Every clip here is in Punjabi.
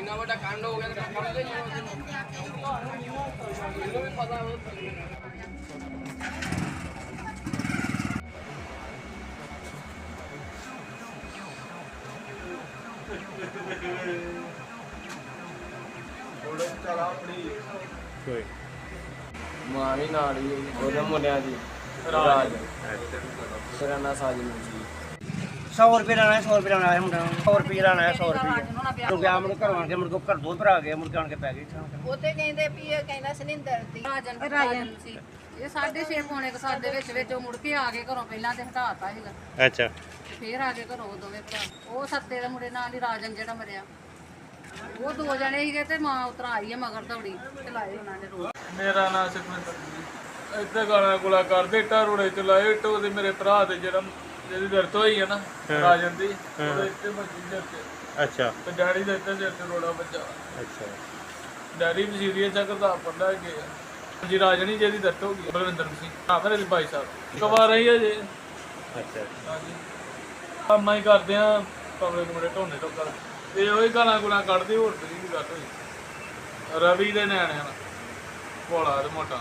ਇੰਨਾ ਵੱਡਾ ਕਾਂਡ ਹੋ ਗਿਆ ਤੇ ਕੰਮ ਦੇ ਇਹਨੂੰ ਵੀ ਪਤਾ ਉਹ ਕੋਈ। ਮਾਂ ਵੀ ਨਾਲ ਹੀ ਉਹਦੇ ਮੁੰਡਿਆਂ ਦੀ। ਰਾਜ। ਤੇਰਾ ਨਾਂ ਸਾਜਨ ਸੀ 100 ਰੁਪਏ ਲੈਣਾ 100 ਰੁਪਏ ਲੈਣਾ ਹੈ ਮੁੰਡਾ 100 ਰੁਪਏ ਲੈਣਾ ਹੈ 100 ਰੁਪਏ। ਤੂੰ ਗਿਆ ਮੁੜ ਘਰੋਂ ਆ ਕੇ ਕੇ ਘਰ ਦੋ ਭਰਾ ਗਏ ਕੇ ਆਣ ਕੇ ਪੈ ਗਏ ਇੱਥੇ। ਉਹਤੇ ਕਹਿੰਦੇ ਵੀ ਇਹ ਕਹਿੰਦਾ ਸਲਿੰਦਰ ਦੀ ਰਾਜਨ ਰਾਜਨ। ਸੀ। ਇਹ 6:30 ਪੌਣੇ ਕੁ ਸੱਤ ਦੇ ਵਿੱਚ ਵਿੱਚ ਉਹ ਮੁੜ ਕੇ ਆ ਕੇ ਘਰੋਂ ਪਹਿਲਾਂ ਤੇ ਹਟਾਤਾ ਸੀਗਾ। ਅੱਛਾ। ਤੇ ਫੇਰ ਆ ਕੇ ਘਰੋਂ ਉਹ ਦੋਵੇਂ ਭਰਾ। ਉਹ ਸੱਤੇ ਦੇ ਮੁੰਡੇ ਨਾਲ ਹੀ ਰਾਜਨ ਜਿਹੜਾ ਮਰਿਆ। ਉਹ ਦੋ ਜਣੇ ਸੀਗੇ ਤੇ ਮਾਂ ਉਤਰ ਆਈ ਹੈ ਮਗਰ ਦੌੜੀ ਚਲਾਏ ਉਹਨਾਂ ਨੇ ਰੋਡ ਮੇਰਾ ਨਾਮ ਸੁਖਵਿੰਦਰ ਜੀ ਇੱਥੇ ਗਾਣਾ ਗੁਲਾ ਕਰਦੇ ਇੱਟਾਂ ਰੋੜੇ ਚ ਲਾਏ ਇੱਟ ਉਹਦੇ ਮੇਰੇ ਭਰਾ ਦੇ ਜਿਹੜਾ ਜਿਹਦੀ ਦਰਦ ਹੋਈ ਹੈ। ਨਾ ਰਾਜਨ ਦੀ ਉਹਦੇ ਇੱਥੇ ਵੱਜੀ ਸਿਰ ਤੇ ਅੱਛਾ। ਤੇ ਡੈਡੀ ਦੇ ਇੱਥੇ ਸਿਰ ਤੇ ਰੋੜਾ ਵੱਜਾ। ਅੱਛਾ। ਡੈਡੀ ਵੀ ਸੀਰੀਅਸ ਆ ਕਰਦਾ ਪੜਦਾ ਗਿਆ। ਜੀ ਰਾਜਨੀ ਜਿਹਦੀ ਦਰਦ ਹੋ ਗਈ ਬਲਵਿੰਦਰ ਸਿੰਘ ਹਾਂ ਮੇਰੇ ਭਾਈ ਸਾਹਿਬ। ਕਵਾ ਰਹੀ ਹੈ ਜੀ। ਅੱਛਾ। ਹਾਂਜੀ। ਕੰਮਾਂ ਹੀ ਕਰਦੇ ਆ ਪਬਲਿਕ ਢੋਨੇ ਤੋਂ ਉਹੀ ਗਾਣਾ ਗੁਣਾ ਕੱਢਦੇ ਹੋਰ ਤੇ ਨਹੀਂ ਗੱਲ ਹੋਈ। ਰਵੀ ਦੇ ਨਿਆਣਿਆਂ ਨਾਲ। ਭੋਲਾ ਤੇ ਮੋਟਾ।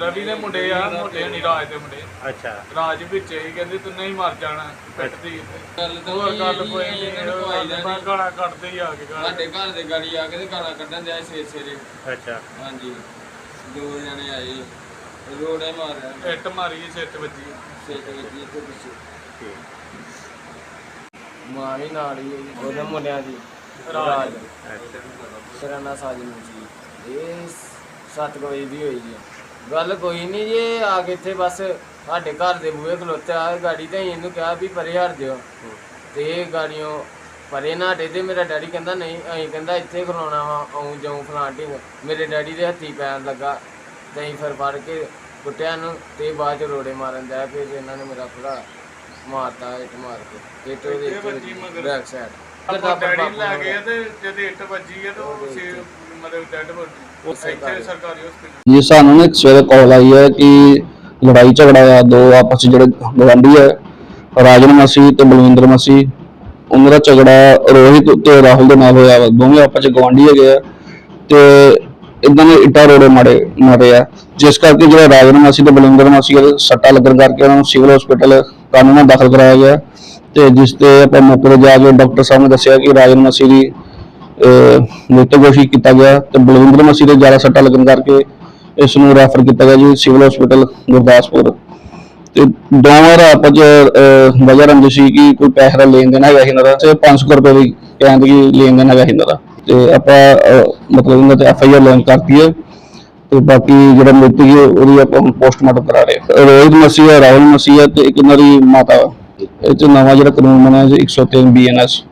ਰਵੀ ਦੇ ਮੁੰਡੇ ਆ ਮੋਟੇ ਨਹੀਂ ਰਾਜ ਦੇ ਮੁੰਡੇ। ਅੱਛਾ। ਰਾਜ ਵਿੱਚ ਹੀ ਕਹਿੰਦੇ ਤੂੰ ਨਹੀਂ ਮਰ ਜਾਣਾ ਪਿੱਟਦੀ ਗੱਲ ਤਾਂ ਹੋਰ ਗੱਲ ਕੋਈ ਇਹਨਾਂ ਨੂੰ ਭਾਈ ਨਹੀਂ ਦਾ ਮੈਂ ਗਾਣਾ ਕੱਢਦੇ ਹੀ ਆ ਕੇ ਗਾਣਾ ਸਾਡੇ ਘਰ ਦੇ ਗਾੜੀ ਆ ਕੇ ਤੇ ਗਾਲਾਂ ਕੱਢਣ ਦਿਆ ਸਵੇਰੇ ਸਵੇਰੇ। ਅੱਛਾ। ਹਾਂਜੀ। ਦੋ ਜਣੇ ਆਏ। ਰੋੜੇ ਮਾਰਿਆ। ਇੱਟ ਮਾਰੀ ਸਿਰ ਤੇ ਵੱਜੀ। ਸੇਟ ਵਿੱਚ ਇੱਥੇ ਪਿੱਛੇ। ਠੀਕ। ਮਾਂ ਵੀ ਨਾਲ ਹੀ ਉਹਦੇ ਮੁੰਡਿਆਂ ਦੀ। ਰਾਜ। ਰਾਜ। ਅੱਛਾ। ਤੇਰਾ ਨਾਂ ਸਾਜਨ ਸੀ ਇਹ ਸੱਤ ਕੁ ਵਜੇ ਦੀ ਹੋਈ ਹੈ ਗੱਲ ਕੋਈ ਨਹੀਂ ਜੀ ਆ ਕੇ ਇੱਥੇ ਬਸ ਸਾਡੇ ਘਰ ਦੇ ਬੂਹੇ ਖਲੋਤਿਆ ਗਾੜੀ ਤੇ ਇਹਨੂੰ ਕਿਹਾ ਵੀ ਪਰੇ ਹਟ ਦਿਓ ਤੇ ਇਹ ਗਾੜੀਆਂ ਪਰੇ ਨਾ ਹਟੇ ਤੇ ਮੇਰਾ ਡੈਡੀ ਕਹਿੰਦਾ ਨਹੀਂ ਅਸੀਂ ਕਹਿੰਦਾ ਇੱਥੇ ਖਲੋਣਾ ਵਾ ਆਉਂ ਜਾਉਂ ਫਲਾਂਟਿੰਗ ਮੇਰੇ ਡੈਡੀ ਦੇ ਹੱਥੀ ਪੈਣ ਲੱਗਾ ਤੇ ਅਸੀਂ ਫਿਰ ਫੜ ਕੇ ਕੁੱਟਿਆ ਨੂੰ ਤੇ ਬਾਅਦ ਚ ਰੋੜੇ ਮਾਰਨ ਦਾ ਫਿਰ ਇਹਨਾਂ ਨੇ ਮੇਰਾ ਭਰਾ ਮਾਰਤਾ ਇੱਟ ਮਾਰ ਕੇ। ਇੱਟ ਉਹਦੇ। ਬੈਕ ਸਾਈਡ ਆਪਾਂ ਡੈਡੀ ਨੂੰ ਲੈ ਗਏ ਤੇ ਜਦ ਇੱਟ ਵੱਜੀ ਹੈ ਤਾਂ ਉਹ ਸੀ ਮਤਲਬ ਡੈਡ ਬੋਡੀ। ਇੱਥੇ ਸਰਕਾਰੀ ਹਸਪੀਟਲ ਜੀ ਸਾਨੂੰ ਨਾ ਇੱਕ ਸਵੇਰੇ ਕਾਲ ਆਈ ਹੈ ਕਿ ਲੜਾਈ ਝਗੜਾ ਆ ਦੋ ਆਪਸ 'ਚ ਜਿਹੜੇ ਗਵਾਂਢੀ ਹੈ ਰਾਜਨ ਮਸੀਹ ਤੇ ਬਲਵਿੰਦਰ ਮਸੀਹ ਉਹਨਾਂ ਦਾ ਝਗੜਾ ਰੋਹਿਤ ਤੇ ਰਾਹੁਲ ਦੇ ਨਾਲ ਹੋਇਆ ਦੋਵੇਂ ਆਪਸ 'ਚ ਗਵਾਂਢੀ ਹੈਗੇ ਆ ਤੇ ਇਦਾਂ ਦੇ ਇੱਟਾਂ ਰੋੜੇ ਮਾਰੇ ਮਾਰੇ ਆ। ਜਿਸ ਕਰਕੇ ਜਿਹੜਾ ਰਾਜਨ ਮਸੀਹ ਤੇ ਬਲਵਿੰਦਰ ਮਸੀਹ ਦੇ ਸੱਟਾ ਲੱਗਣ ਕਰਕੇ ਉਹਨਾਂ ਨੂੰ ਸਿਵਲ ਹਸਪੀਟਲ ਕਾਨੂੰਨਾਂ ਦਾਖਲ ਕਰਾਇਆ ਗਿਆ। ਤੇ ਜਿਸ ਤੇ ਆਪਾਂ ਮੌਕੇ ਤੇ ਜਾ ਕੇ ਡਾਕਟਰ ਸਾਹਿਬ ਨੇ ਦੱਸਿਆ ਕਿ ਰਾਜਨ ਮਸੀ ਦੀ ਮ੍ਰਿਤਕ ਘੋਸ਼ਿਤ ਕੀਤਾ ਗਿਆ ਤੇ ਬਲਵਿੰਦਰ ਮਸੀ ਦੇ ਜ਼ਿਆਦਾ ਸੱਟਾਂ ਲੱਗਣ ਕਰਕੇ ਇਸ ਨੂੰ ਰੈਫਰ ਕੀਤਾ ਗਿਆ ਜੀ ਸਿਵਲ ਹਸਪੀਟਲ ਗੁਰਦਾਸਪੁਰ। ਤੇ ਦੋਵਾਂ ਦਾ ਆਪਸ ਵਜ੍ਹਾ ਰੰਜ ਸੀ ਕਿ ਕੋਈ ਪੈਸੇ ਦਾ ਲੈਣ ਦੇਣ ਹੈਗਾ ਸੀ ਇਹਨਾਂ ਦਾ ਤੇ 500 ਰੁਪਏ ਦੀ ਕਹਿੰਦੇ ਕਿ ਲੈਣ ਦੇਣ ਹੈਗਾ ਸੀ ਇਹਨਾਂ ਦਾ। ਤੇ ਆਪਾਂ ਮਤਲਬ ਇਹਨਾਂ ਤੇ ਐਫ ਆਈ ਆਰ ਲੌਂਚ ਕਰਤੀ ਹੈ ਤੇ ਬਾਕੀ ਜਿਹੜਾ ਮ੍ਰਿਤਕ ਹੈ ਉਹਦੀ ਆਪਾਂ ਪੋਸਟਮਾਰਟਮ ਕਰਾ ਰਹੇ ਹਾਂ। ਰੋਹਿਤ ਮਸੀਹ ਹੈ, ਰਾਹੁਲ ਮਸੀਹ ਹੈ ਤੇ ਇੱਕ ਇਹਨਾਂ ਦੀ ਮਾਤਾ ਇਹ ਚ ਨਵਾਂ ਜਿਹੜਾ ਕਾਨੂੰਨ ਬਣਿਆ ਜੀ 103 ਬੀਐਨਐਸ